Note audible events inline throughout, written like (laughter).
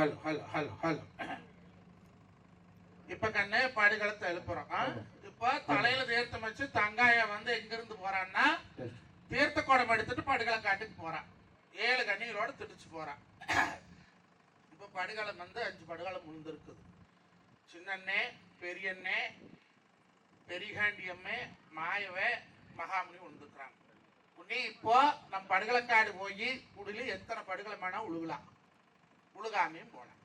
Hello hello hello hello. இப்ப கண்ணு படுகளத்தை எழுப்புறோம்? இப்ப தலையில தீர்த்தம் வச்சு தங்காய வந்து எங்க இருந்து போறான்னா தீர்த்த. குடம் எடுத்துட்டு படுகளை காட்டுக்கு போறான். ஏழு கண்ணிகளோட திடிச்சு போறான். இப்ப படுகளம் வந்து அஞ்சு படுகளம் முழுந்திருக்குது. சின்னண்ணே பெரியண்ணே பெரிகாண்டியம்மே மாயவே மகாமுனி உண்டுக்கிறாங்க உன்னி இப்போ நம்ம படுகளக்காடு போய் குடிலு எத்தனை படுகளை வேணா உழுகலாம். முழுகாமையும் போனோம்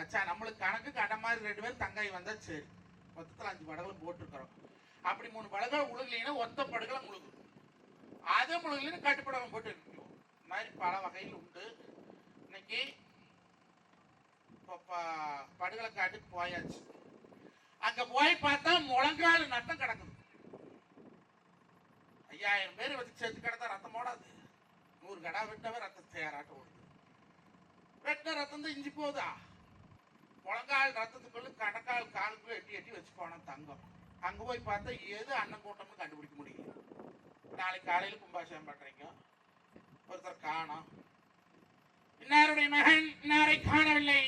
அச்சா நம்மளுக்கு கணக்கு கண்ட மாதிரி ரெண்டு பேரும் தங்காய் வந்தால் சரி. மொத்தத்தில் அஞ்சு படகுல போட்டிருக்கிறோம். அப்படி மூணு படகுல உழுகலைன்னா ஒத்த படகுல முழுகும் அதே முழுகலைன்னு கட்டுப்படகம் போட்டு நிற்கும். இந்த மாதிரி பல வகையில் உண்டு. இன்னைக்கு இப்போ படுகளை காட்டுக்கு போயாச்சு. அங்க போய் பார்த்தா முழங்கால் நட்டம் கிடக்குது. ஐயாயிரம் பேர் வச்சு சேர்த்து கிடந்தா ரத்தம் ஓடாது நூறு கடா விட்டவே ரத்தம் தேராட்டம் ஓடுது. வெட்ட ரத்தம் தான் இஞ்சி போகுதா? முழங்கால் ரத்தத்துக்குள்ள கடக்கால் காலுக்குள்ள எட்டி எட்டி வச்சு போனோம் தங்கம். அங்க போய் பார்த்தா எது அண்ணன் கூட்டம்னு கண்டுபிடிக்க முடியல நாளைக்கு காலையில கும்பாபிஷேகம் பண்றீங்க. ஒருத்தர் காணும். இன்னாருடைய மகன் இன்னாரை காணவில்லை.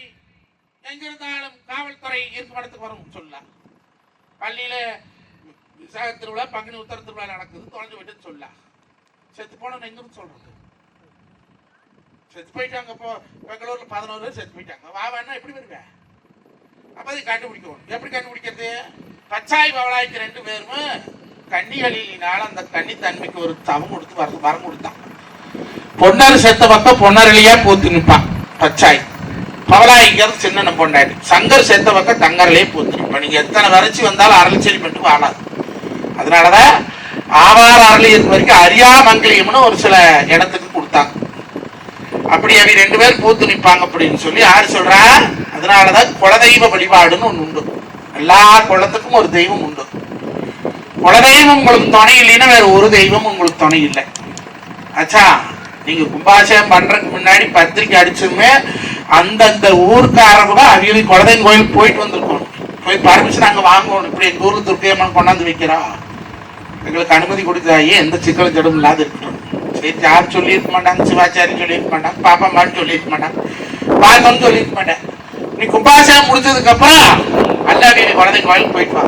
எங்கிருந்தாலும் காவல்துறை ஈர்க்கப்படத்துக்கு வரும் சொல்லலாம் பள்ளியில விசாக திருவிழா பங்குனி உத்தர திருவிழா நடக்குது தொலைஞ்சு விட்டு சொல்லலாம் செத்து போனவன் எங்கிருந்து சொல்றது? செத்து போயிட்டாங்க இப்போ பெங்களூர்ல பதினோரு பேர் செத்து போயிட்டாங்க. வா வேணா எப்படி வருவேன் அப்போ கண்டுபிடிக்கணும். எப்படி கண்டுபிடிக்கிறது? பச்சாய் பவளாய்க்கு ரெண்டு பேருமே கன்னிகளினால அந்த கன்னி தன்மைக்கு ஒரு தவம் கொடுத்து வர வரம் கொடுத்தான். பொன்னார் செத்த பக்கம் பொன்னரளியா பூத்து நிற்பான் பச்சாய் பவளாய்க்கிறது சின்ன பொண்டாடி சங்கர் செத்த பக்கம் தங்கரலே பூத்து நிற்பான் நீங்க எத்தனை வரைச்சி வந்தாலும் அரளிச்செடி மட்டும் வாழாது. அதனாலதான் ஆவார அரளி வரைக்கும் அரியா மங்கலியம்னு ஒரு சில இடத்துக்கு கொடுத்தாங்க. அப்படி அவி ரெண்டு பேர் பூத்து நிற்பாங்க அப்படின்னு சொல்லி யார் சொல்றா அதனாலதான் குலதெய்வ வழிபாடுன்னு ஒண்ணு உண்டு. எல்லா குளத்துக்கும் ஒரு தெய்வம் உண்டு. குலதெய்வம் உங்களுக்கு துணை இல்லைன்னா வேற ஒரு தெய்வம் உங்களுக்கு துணை இல்லை. ஆச்சா நீங்க கும்பாசயம் பண்றதுக்கு முன்னாடி பத்திரிக்கை அடிச்சுமே அந்தந்த ஊருக்காரங்க அவங்க குலதெய்வம் கோயிலுக்கு போயிட்டு வந்திருக்கணும் போய் பர்மிஷன் அங்க வாங்கணும். இப்படி எங்க ஊர்ல துர்க்கையம்மன் கொண்டாந்து வைக்கிறா? எங்களுக்கு அனுமதி கொடுத்தாயே எந்த சிக்கலும் ஜடம் இல்லாத இருக்கு? சரி யார் சொல்லியிருக்க மாட்டாங்க சிவாச்சாரி சொல்லியிருக்க மாட்டாங்க பாப்பா மாட்டு சொல்லியிருக்க மாட்டாங்க பாக்கம்னு சொல்லியிருக்க மாட்டேன் நீ கும்பாசனம் முடிச்சதுக்கு அப்புறம் அல்லாடி குழந்தை கோயிலுக்கு போயிட்டு வா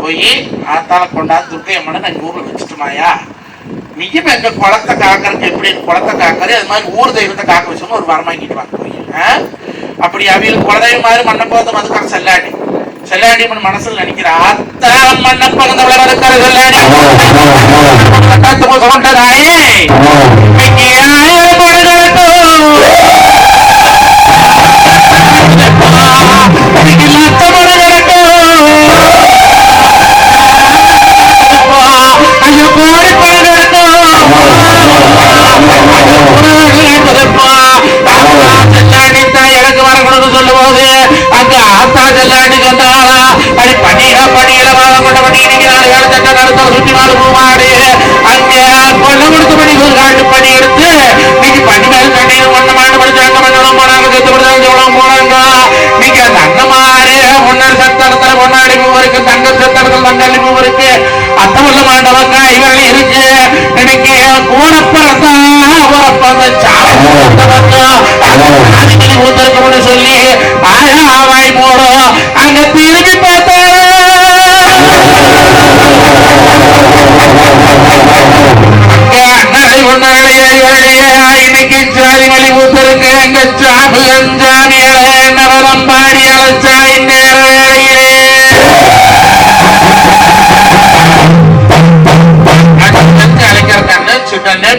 போய் ஆத்தால கொண்டாந்து துர்க்கை அம்மனை நான் ஊரில் வச்சுட்டுமாயா நீயும் எங்க குளத்தை காக்கறதுக்கு எப்படி குளத்தை காக்கறது அது மாதிரி ஊர் தெய்வத்தை காக்க வச்சோம்னு ஒரு வரம் வாங்கிட்டு வாங்க போய் அப்படி அவியலுக்கு குலதெய்வம் மாதிரி மண்ணை போதும் மதுக்காக செல்லாடி செல்லாடி மண் மனசுல நினைக்கிற அத்தான் மண்ணை பகுந்தவள மதுக்கார செல்லாடி கட்டாத்து போது கொண்டதாயே எனக்கு வரக்கூடாது அங்க ஆத்தா செல்லாடி சொன்னாரா அது பணியில பணியில வாங்க கொண்ட பணி இன்னைக்கு நாலு வேலை சட்ட நடத்த சுற்றி நாலு பூமாடு அங்க கொள்ள கொடுத்த பணி ஒரு காட்டு பணி எடுத்து இன்னைக்கு பணி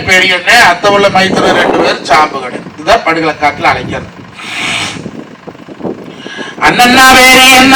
பெரியண்ணே அத்தவுள்ள மைத்திர ரெண்டு பேர் சாம்புகள் இதுதான் படுகளை காட்டில் அழைக்கிறது. அண்ணன்னா வேறு என்ன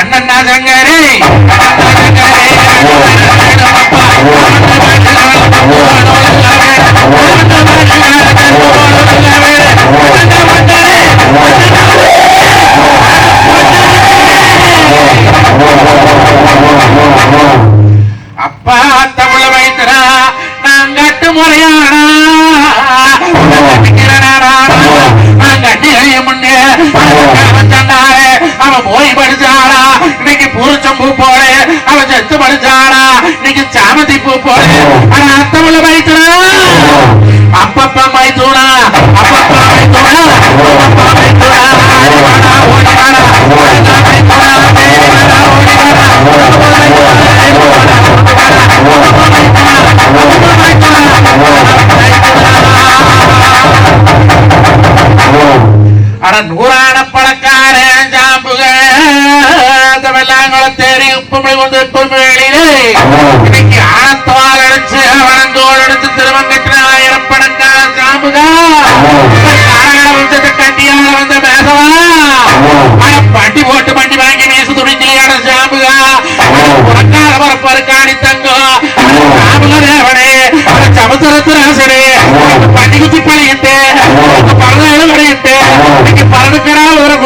அண்ணன்னா சங்கரே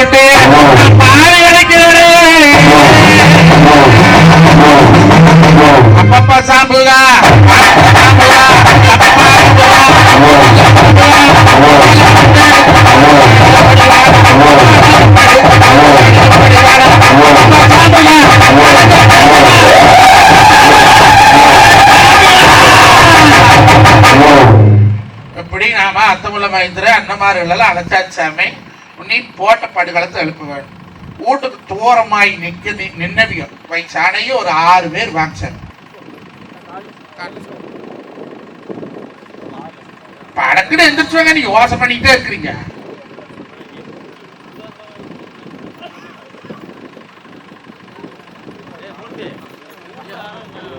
போட்டு அப்பப்பா சாம்புகா சாம்புகா நாம அத்தமுள்ள மைந்திர அண்ணமார்கள் எல்லாம் அழைச்சாச்சாமே போட்ட படுகளத்தை எழுப்ப வேண்டும். வீட்டுக்கு தூரமாய் நிக்க நின்னவியோ வயசானையும் ஒரு ஆறு பேர் வாங்கிச்சார் படக்குன்னு எந்திரிச்சுவாங்க நீ யோசனை பண்ணிக்கிட்டே இருக்கிறீங்க. ஹலோ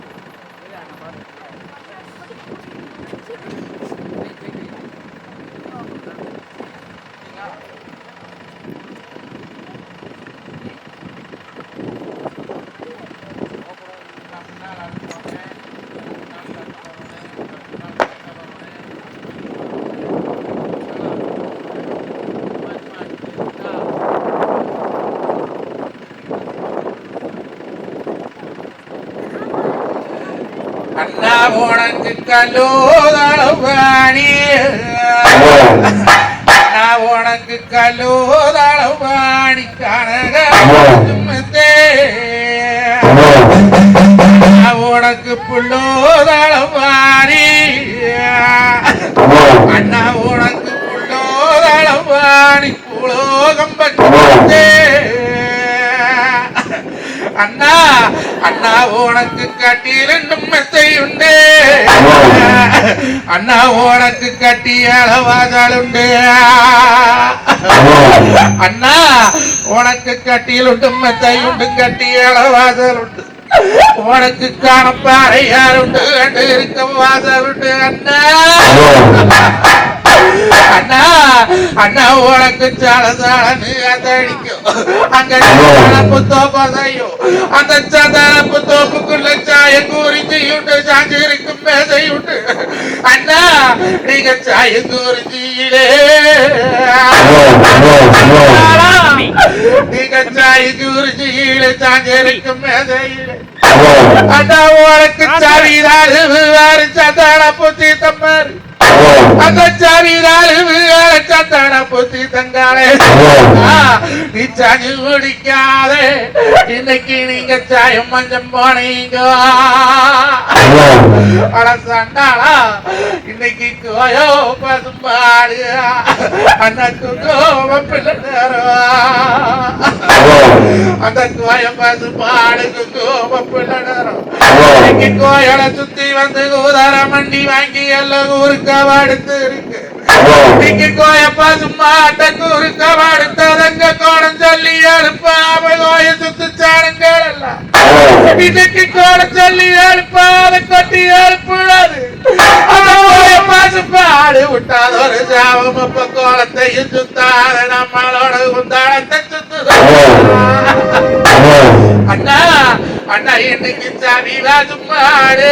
கிழக்க (laughs) அண்ணா உனக்கு கல்லோதளவாணி அண்ணா உனக்கு கல்லோதளவாணி கனக உனக்கு புள்ளோதளவாணி அண்ணா உனக்கு புள்ளோதளவாணி புலோகம் பற்றே அண்ணா அண்ணா உனக்கு கட்டி ரெண்டும் மெத்தை உண்டு. அண்ணா உனக்கு கட்டி அளவாதால் உண்டு. அண்ணா உனக்கு கட்டியில் உண்டு மெத்தை உண்டு கட்டி அளவாதல் உண்டு. உனக்கு காணப்பாறை யார் உண்டு கண்டு இருக்க வாசல் உண்டு அண்ணா. அண்ணா அண்ணா உனக்கு சால சாலன்னு அதடிக்கும் அங்க சதரப்பு தோப்பதையும் அந்த சதரப்பு தோப்புக்குள்ள சாய குறிஞ்சியும் உண்டு சாஞ்சி இருக்கும் மேதை உண்டு. அண்ணா நீங்க சாய குறிஞ்சியிலே நீங்க சாய குறிஞ்சியிலே சாஞ்சி இருக்கும் மேதையிலே அண்ணா உனக்கு சாவிதாரு வாரு சந்தான புத்தி தம்மாரு. அந்த சாவிதாரு வாரு சந்தான புத்தி தங்காலே ஆ, நீ குடிக்காதே. இன்னைக்கு நீங்க சாயம் மஞ்சம் போனீங்க. அட சண்டாளா இன்னைக்கு கோயோ பசும்பாடு. அண்ணக்கு கோவ பிள்ளை நேரவா அந்த கோய பசும்பாடுக்கு கோவ பிள்ளை நேரம் இன்னைக்கு கோயலை சுத்தி வந்து கூதார மண்டி வாங்கி எல்லாம் ஊருக்க அடுத்து இருக்கு. இன்னைக்கு கோய பசும்பாட்டக்கு ஊருக்க அடுத்ததங்க கோடம் சொல்லி எழுப்பாம கோய சுத்து சாடுங்கள் எல்லாம். இன்னைக்கு கோட சொல்லி எழுப்பாத கொட்டி எழுப்புடாது பசும்பாடு விட்டாத ஒரு சாவம் அப்ப கோலத்தையும் சுத்தாத நம்மளோட குந்தாளத்தை சுத்து அண்ணா அண்ணா இன்னைக்கு சாமி ராஜுமாடு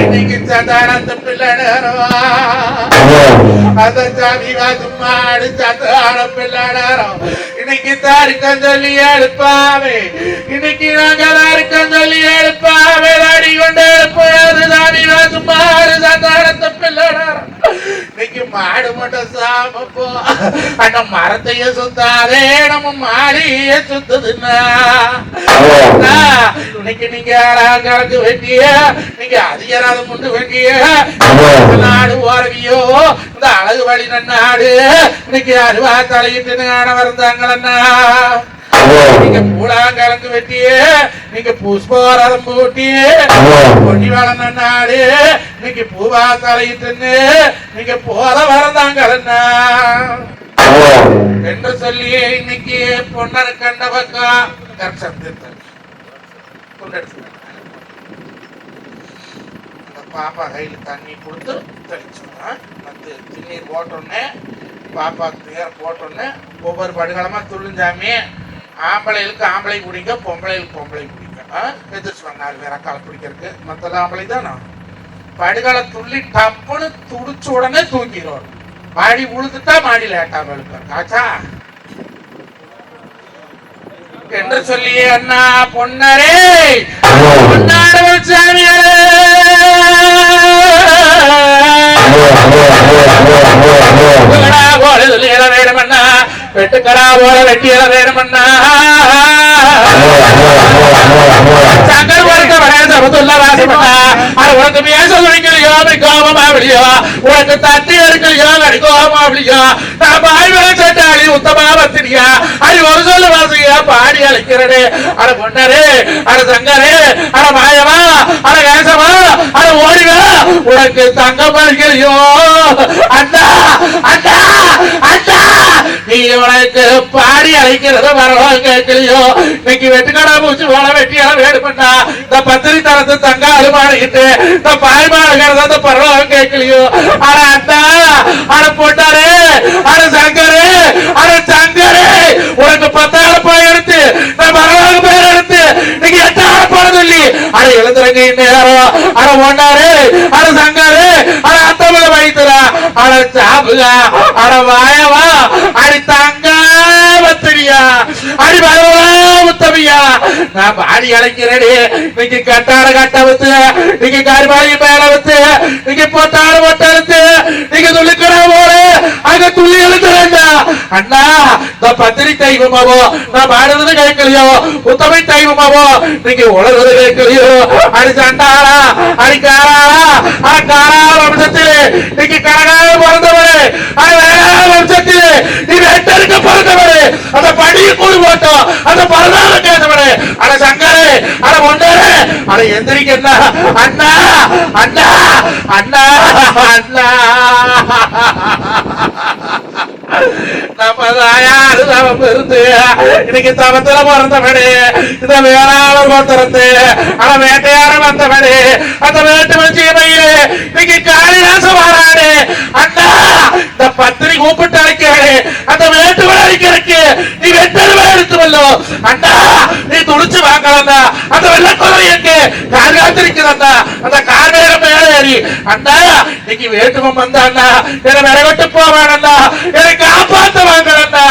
இன்னைக்கு சதானந்த பிள்ளை நேரவா அந்த சாமி ராஜுமாடு சதான பிள்ளை நேரம் இன்னைக்கு தாருக்கம் சொல்லி எழுப்பாவே இன்னைக்கு நாங்க தாருக்கம் சொல்லி எழுப்பாவே தாடி கொண்டு எழுப்பாது சாமி ராஜுமாடு சதானந்த பிள்ளை நேரம் இன்னைக்கு மாடு மட்டும் சாமப்போ அந்த மரத்தையும் சுத்தாதே நம்ம மாடியே சுத்துதுன்னா இன்னைக்கு நீங்க கணக்கு வேண்டிய நீங்க அதிகாரம் முண்டு இந்த நாடு ஓரவியோ இந்த அழகு வழி நாடு இன்னைக்கு அருவா தலையிட்டு காண நீங்க பூலாங்கலக்கு வெட்டிய நீங்க புஷ்போரதம் பூட்டிய பொன்னி வளர்ந்த நாடு இன்னைக்கு பூவா தலையிட்டுன்னு நீங்க போத வரந்தாங்களண்ணா என்று சொல்லி இன்னைக்கு பொன்னர் கண்ட பக்கம் பாப்பா கையில் தண்ணி கொடுத்து தெளிச்சோம் வந்து தண்ணீர் போட்டோன்னே பாப்பா பேர் போட்டோன்னே ஒவ்வொரு படுகளமா துள்ளுஞ்சாமி ஆம்பளைகளுக்கு ஆம்பளை பிடிக்க பொம்பளைகளுக்கு பொம்பளை குடிக்க எதிர்த்து நாலு பேர் அக்கால பிடிக்கிறதுக்கு. மற்ற ஆம்பளை தானே? படுகளை துள்ளி டப்புன்னு துடிச்ச உடனே தூக்கிடுவார் மாடி உழுதுட்டா மாடி லேட்டா எழுப்பார் ஆச்சா என்று சொல்லி அண்ணா பொன்னரே! பொன்னாடவன் சாமியாரே! வெட்டுக்கடா போல வெட்டியல வேணுமண்ணா சங்கர் வருக அது உனக்கு மேச சொல்லிக்கலையோ அப்படி கோபமா உனக்கு தட்டி இருக்கலையோ அப்படி கோபமா நான் பாய் வேலை உத்தமா பத்திரியா அது ஒரு சொல்லு வாசியா பாடி அழைக்கிறனே அட பொன்னரே அட சங்கரே அட அட அட ஓடிவா உனக்கு தங்கம் பறிக்கலையோ அண்ணா அண்ணா அண்ணா நீ உனக்கு பாடி அழைக்கிறத வரவா கேட்கலையோ? இன்னைக்கு வெட்டுக்கடா பூச்சி போல வெட்டியால வேடு பண்ணா. இந்த பத்திரி தனது தங்க அலுமாடிக்கிட்டு இந்த பாய்மாடுகிறத அந்த பரவாயில்ல கேட்கலையோ அட அண்ணா அட பொட்டாரே அட சங்கரு அட சங்கரு உனக்கு பத்தாயிரம் போய் எடுத்து நான் வரலாறு பேர் எடுத்து நீங்க எட்டாயிரம் பணம் சொல்லி அட எழுந்துறங்க நேரம் அட ஒன்னாரு அட சங்கரு அட அத்தமல வைத்துறா அட சாப்புகா அட வாயவா அடி தங்க பத்திரியா அடி வரவா முத்தமியா நான் பாடி அழைக்கிறேடி நீங்க கட்டாட கட்ட வச்சு நீங்க கருமாளி மேல வச்சு நீங்க போட்டாட போட்ட எடுத்து நீங்க துள்ளிக்கிற போல அங்க துள்ளி எழுதுறேன்டா அண்ணா இந்த பத்திரி தெய்வமாவோ நான் பாடுறது கேட்கலையோ உத்தமை தெய்வமாவோ நீங்க உலகிறது கேட்கலையோ அடி சண்டாரா அடி காராளா அடி காரா வம்சத்திலே நீங்க கனகால பிறந்தவரே அடி வேற நீ வெட்டருக்க பிறந்தவரே அந்த படியை கூடி போட்டோம் அந்த பரதான கேட்டவரே. அட சங்கரே அட ஒன்றரே அட எந்திரிக்கண்ணா அண்ணா அண்ணா அண்ணா அண்ணா. நம்ம தாயாரு தவம் இருந்து இன்னைக்கு தவத்துல பிறந்தபடி இந்த வேளாளர் பிறந்து ஆனா வேட்டையாட வந்தபடி அந்த வேட்டு வச்சு இன்னைக்கு காளிதாசம் வரானே. அண்ணா പത്തിരി കൂപ്പിട്ട് അടയ്ക്കാണ് അന്ന വേട്ടുവള അടിക്കിടക്ക് നീ വെട്ടരുവ എടുത്തുമല്ലോ അണ്ടാ നീ തുളിച്ചു വാങ്ങണമെന്ന അത് വെള്ളക്കൊലയൊക്കെ കാലാത്തിരിക്കുന്നന്ന അന്ന കാല காரியாத்திரி அண்ணா இன்னைக்கு வேட்டுவம் வந்தாண்ணா என்ன விரகட்டு போவானண்ணா என்னை காப்பாத்த வாங்கண்ணா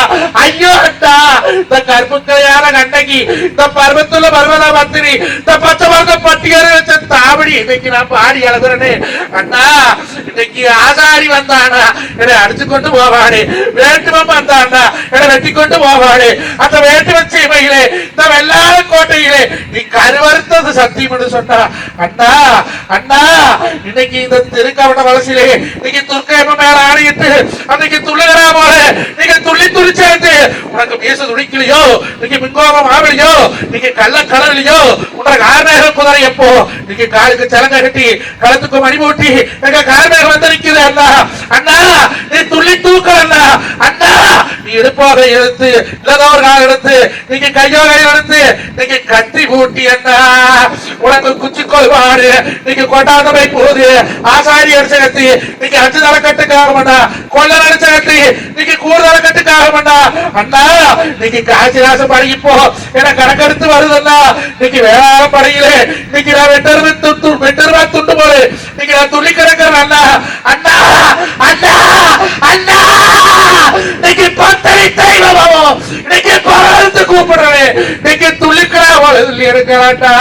ஐயோ அண்ணா இந்த கருப்புக்கையான கண்ணகி இந்த பருவத்துல பருவதா மந்திரி இந்த பச்சை மருந்த பட்டியலை வச்ச தாவடி இன்னைக்கு நான் பாடி எழுதுறேனே அண்ணா இன்னைக்கு ஆசாரி வந்தானா என்னை அடிச்சு கொண்டு போவானே. வேட்டுமம் வந்தானா என்னை வெட்டி கொண்டு போவானே. அந்த வேட்டு வச்ச இமையிலே இந்த வெள்ளாள கோட்டையிலே நீ கருவறுத்தது சத்தியம் என்று சொன்னா. அண்ணா அண்ணா இன்னைக்கு இந்த திருக்கவன வளர்ச்சியிலே இன்னைக்கு துர்க்கையம்ம மேல ஆணையிட்டு அன்னைக்கு துள்ளுகிறா போல நீங்க துள்ளி துளிச்சாட்டு உனக்கு பேச துடிக்கலையோ இன்னைக்கு மின்கோபம் ஆவலையோ நீங்க கள்ள கடலையோ உனக்கு ஆர்மேகம் குதிரை எப்போ? இன்னைக்கு காலுக்கு சலங்க கட்டி களத்துக்கு மணிமூட்டி எங்க கார்மேகம் வந்து நிக்குது அண்ணா. அண்ணா நீ துள்ளி தூக்கல அண்ணா. அண்ணா நீ எடுப்போக எடுத்து இல்லாதவர்களாக எடுத்து நீங்க கையோ கை எடுத்து நீங்க கட்டி கூட்டி என்ன? உனக்கு குச்சி கொள்வாரு நீங்க கொண்டாந்தமை போது ஆசாரி அடிச்ச கட்டி நீங்க அஞ்சு தலை கட்டுக்காக மாட்டா கொள்ள அடிச்ச கட்டி நீங்க கூடுதல கட்டுக்காக மாட்டா அண்ணா நீங்க காசிராச படகி போ. என கணக்கெடுத்து வருதுண்ணா நீங்க வேளாண் படகிலே நீங்க நான் வெட்டருமே துண்டு வெட்டருமா துண்டு போல நீங்க நான் துள்ளி கிடக்கிறேன் அண்ணா அண்ணா இன்னைக்கு பத்தரை தெய்வமோ இன்னைக்கு பறந்து கூப்பிடுறேன் இன்னைக்கு துள்ளிக்கிறா சொல்லி இருக்கிறாட்டா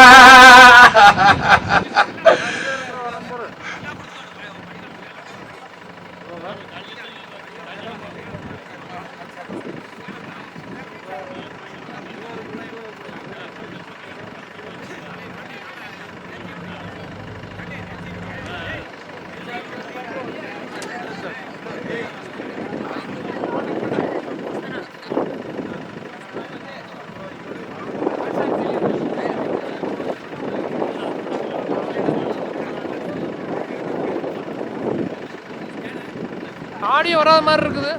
ஆடியோ வராத மாதிரி இருக்குது.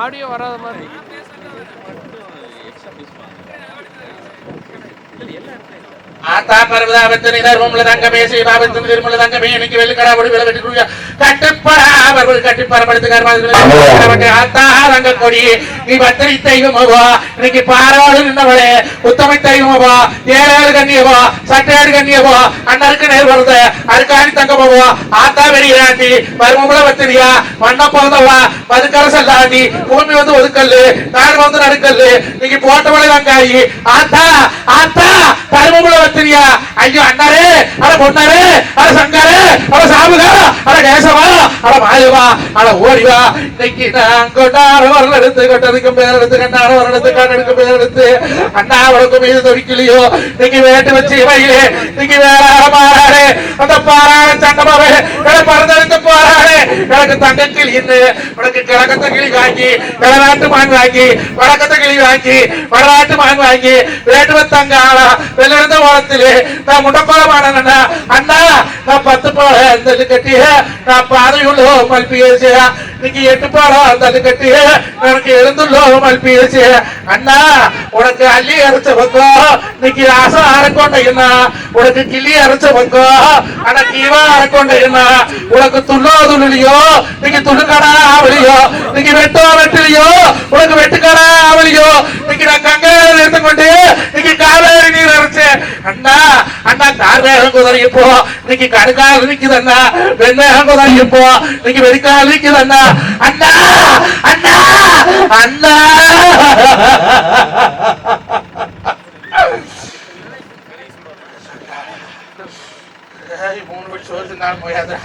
ஆடியோ வராத மாதிரி ஆத்தா பர்வதாபத்தின் தர்மமுள்ள தங்கமே சீபாபத்தின் திருமுள்ள தங்கமே இன்னைக்கு வெள்ளிக்கடா ஒளி விளை வெட்டி கட்டுப்படா அவர்கள் கட்டிப்பரப்படுத்து கர்மாதி ஆத்தா தங்க கொடி நீ பத்திரி தெய்வமவா இன்னைக்கு பாராடு நின்றவளே உத்தமை தெய்வமவா ஏழாறு கண்ணியவா சட்டையாடு கண்ணியவா அண்ணருக்கு நேர் வருத அருக்காணி தங்கமவா ஆத்தா வெளியாண்டி மருமமுல பத்திரியா மண்ண பிறந்தவா மதுக்கர செல்லாண்டி பூமி வந்து ஒதுக்கல்லு நாடு வந்து நடுக்கல்லு. இன்னைக்கு போட்டவளை வெங்காயி ஆத்தா ஆத்தா கருமமுல பத்திரியா ஐயோ அண்ணாரு அட பொண்ணாரு அட சங்காரு அட சாமுகா அட கேசவா அட மாயவா அட ஓடிவா இன்னைக்கு நான் கொண்டாட வரல எடுத்து கொட்டதுக்கு பேர் எடுத்து கண்ணாட வரல எடுத்து கண்ணெடுக்கு பேர் எடுத்து அண்ணா உனக்கு மீது தொடிக்கலையோ இன்னைக்கு வேட்டு வச்சு வயலே இன்னைக்கு வேற மாறாடே அந்த பாராட சண்டமாவே போறாடே எனக்கு தங்க உனக்கு கிழக்கத்த கிளி வாங்கி கிழநாட்டு மான் வாங்கி வடக்கத்த கிளி வாங்கி வடநாட்டு மான் வாங்கி வேட்டுவ தங்க ஆளா வெளியிருந்த ஓரத்திலே நான் முடப்பாளமான அண்ணா. நான் பத்து பால அந்த கட்டிய நான் பாதையுள்ளோ மல்பியசிய. இன்னைக்கு எட்டு பாலம் அந்த கட்டிய எனக்கு எழுந்துள்ளோ மல்பியசிய. அண்ணா உனக்கு அள்ளி அரைச்ச பக்கம் இன்னைக்கு ஆசை அரைக்கொண்ட உனக்கு கிளி அரைச்ச பக்கம் ஆனா கீவா உனக்கு துள்ளோ துள்ளியோ இன்னைக்கு துள்ளுக்கடா ஆவலியோ இன்னைக்கு வெட்டோ வெட்டிலையோ உனக்கு வெட்டுக்கடா ஆவலியோ இன்னைக்கு நான் கங்கையில இருந்து கொண்டு இன்னைக்கு காவேரி நீர் அரைச்சேன். அண்ணா அண்ணா கார்வேகம் குதிரைக்கு போ. இன்னைக்கு கடுக்கால் நிக்குது அண்ணா. வெண்மேகம் குதிரைக்கு போ. இன்னைக்கு வெடிக்கால் நிக்குது அண்ணா. அண்ணா அண்ணா அண்ணா ஏய், மூணு மணி சோறு தின்னாலும் போயாதா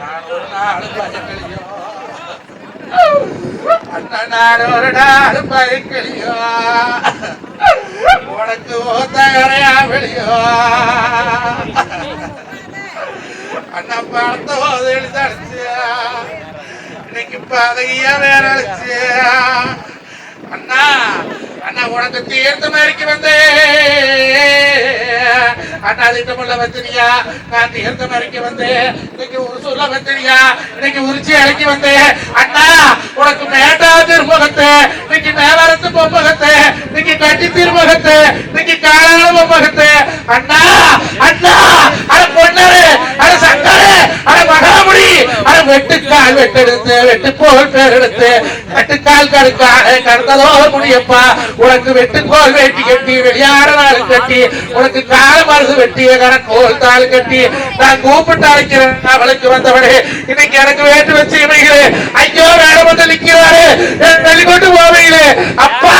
நான் ஒரு நாள் பயக்கலையோ அண்ணா நான் ஒரு நாள் பயக்கலையோ உனக்கு வெளியோ அண்ணா பார்த்த போது எழுதி இன்னைக்கு பதவியா வேற அண்ணா அண்ணா உனக்கு தீர்த்த மாதிரிக்கு வந்தே. அண்ணா திட்டமுள்ள வந்திரியா நான் தீர்த்த மாதிரிக்கு வந்து. இன்னைக்கு ஒரு சொல்ல வந்திரியா இன்னைக்கு உரிச்சி இறக்கி வந்தே. அண்ணா உனக்கு மேட்டா திருமுகத்தை இன்னைக்கு மேலாரத்து பொம்மகத்தை இன்னைக்கு கட்டி திருமுகத்தை இன்னைக்கு காலான பொம்மகத்தை அண்ணா அண்ணா அட பொண்ணரு அட சங்கரு அட மகாமுடி அட வெட்டுக்கால் வெட்டெடுத்து வெட்டு போல் பேரெடுத்து கட்டுக்கால் கடுக்கா கடந்ததோ முடியப்பா. உனக்கு வெட்டுக்கோல் வேட்டி கட்டி வெளியாட நாள் கட்டி உனக்கு கால மருந்து வெட்டிய கரக்கோல் தாள் கட்டி. நான் கூப்பிட்டு அழைக்கிறேன். அவளுக்கு வந்தவனே இன்னைக்கு எனக்கு வேட்டு வச்சு இமைகளே ஐயோ வேலை வந்து நிக்கிறாரு வெளிக்கொண்டு போவீங்களே. அப்பா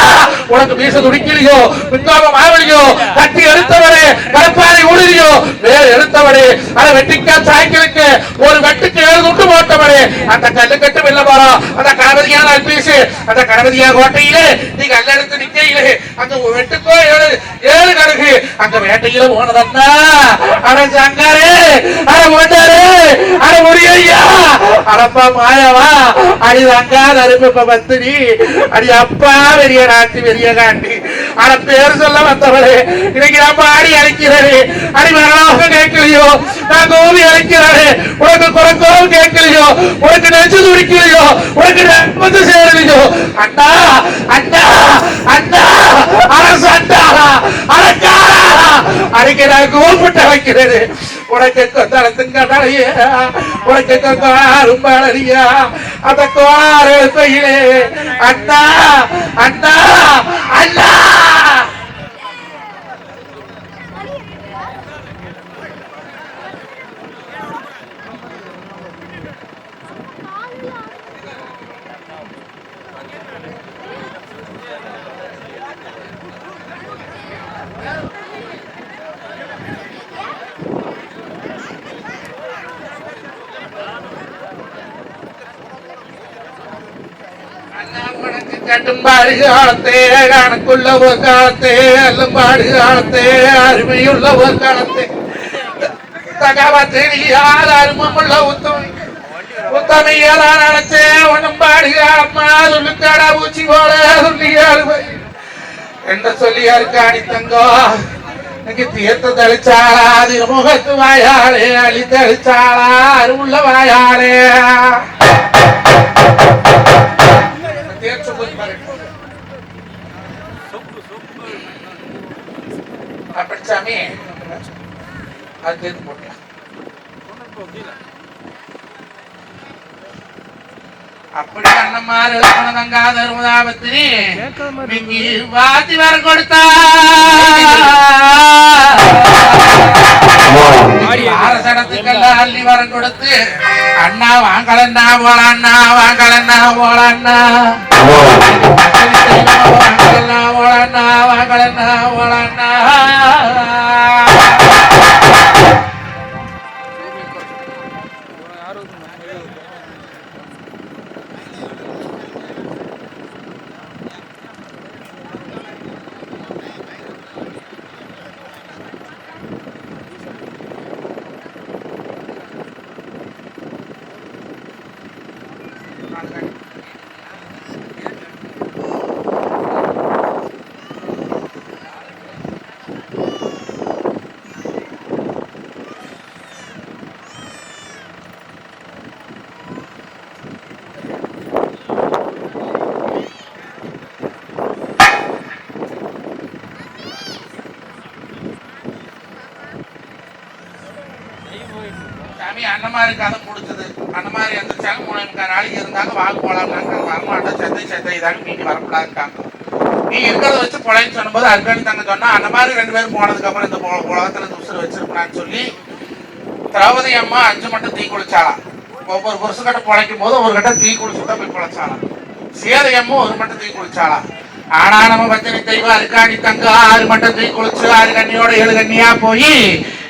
உனக்கு மீச துடிக்கலையோ பின்காம மாவலியோ கட்டி எடுத்தவரே கலப்பாறை ஊழியோ வேறு எடுத்தவரே அதை வெட்டிக்கா சாய்க்கலுக்கு ஒரு வெட்டுக்கு ஏழு துண்டு போட்டவரே அந்த கல்லு கட்டு வெல்ல போறோம் அந்த கணபதியான பீசு அந்த கணபதியா கோட்டையிலே நீ கல்ல எடுத்து நிக்கையிலே அந்த வெட்டுக்கோ ஏழு ஏழு கடுகு அந்த வேட்டையில போனதன்னா அட சங்காரே அட மொண்டாரே அட முடியா அடப்பா மாயாவா அடி தங்கா நறுப்பு பத்தினி. அடி அப்பா பெரிய நாட்டு பெரிய காண்டி. அட பேர் சொல்ல வந்தவளே இன்னைக்கு நான் பாடி அழைக்கிறாரு அடி கேட்கலையோ? நான் கோபி அழைக்கிறாரு உனக்கு குறைக்கோவும் கேட்கலையோ? உனக்கு நெஞ்சு துடிக்கலையோ? உனக்கு நம்பது சேரலையோ? அண்ணா அண்ணா அண்ணா அரசு அண்ணா அரக்காரா அன்னைக்கு நான் கூப்பிட்டு வைக்கிறது உனக்கு கொத்தளத்துங்க தலைய உனக்கு கொக்காரும் பழனியா அந்த கோர கையிலே அண்ணா அண்ணா அண்ணா! കണ്ടും പാടുകാണത്തെ കണക്കുള്ളവർ കാണത്തെ എല്ലാം പാടുകാണത്തെ അരുമയുള്ളവർ കാണത്തെ തകാമത്തേടിയാതാരുമുള്ള ഉത്തമി ഉത്തമിയതാണ് അടച്ചേ ഒന്നും പാടുക. അമ്മാ തുള്ളിക്കാട പൂച്ചി പോലെ തുള്ളിയാൾ എന്റെ ചൊല്ലിയാൽ കാണിത്തങ്കോ? എനിക്ക് തീർത്ത് அப்படி அது தேர்ந்து போட்டியா? அப்படி அண்ணமாறு பணதங்கா தருமதாபத்தினி நீங்க வாத்தி வர கொடுத்தா. அரசனத்துக்கெல்லாம் அள்ளி வரம் கொடுத்து அண்ணா வாங்கலண்ணா போலண்ணா வாங்கலண்ணா போலண்ணா வாங்கலண்ணா போலண்ணா வாங்கலண்ணா போலண்ணா மாதிரி கதை கதை அந்த மாதிரி அந்த சேலம் மூலம் நாளைக்கு இருந்தாங்க வாக்கு போலாம்னாங்க வரமாட்டோம். செத்தை செத்தை இதாங்க மீதி வரக்கூடாதுக்காங்க நீ இருக்கிறத வச்சு பொழைன்னு சொன்னபோது அர்கணி தங்க சொன்னா அந்த மாதிரி ரெண்டு பேரும் போனதுக்கு அப்புறம் இந்த உலகத்துல இந்த உசுறு வச்சிருக்கலாம்னு சொல்லி திரௌபதி அம்மா அஞ்சு மட்டும் தீ குளிச்சாலாம் ஒவ்வொரு புருஷக்கிட்ட பொழைக்கும் போது ஒரு கட்ட தீ குளிச்சு போய் பொழைச்சாலாம் சேதை அம்மா ஒரு மட்டும் தீ குளிச்சாலாம் ஆனா நம்ம பத்தினி தெய்வம் அருக்காணி தங்க ஆறு மட்டும் தீ குளிச்சு ஆறு கண்ணியோட ஏழு கண்ணியா போய்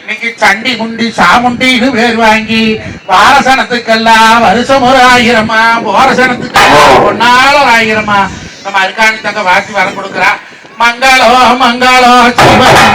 இன்னைக்கு சண்டி குண்டி சாமுண்டின்னு பேர் வாங்கி வாரசனத்துக்கெல்லாம் வருஷம் ஒரு ஆயிரமா போரசனத்துக்கெல்லாம் ஒன்னாளர் ஆயிரமா. நம்ம அருக்காணி தங்க வாசி வரம் கொடுக்குறா. மங்களோ மங்களோ மங்களோ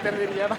எங்களுக்கு தெரியாதா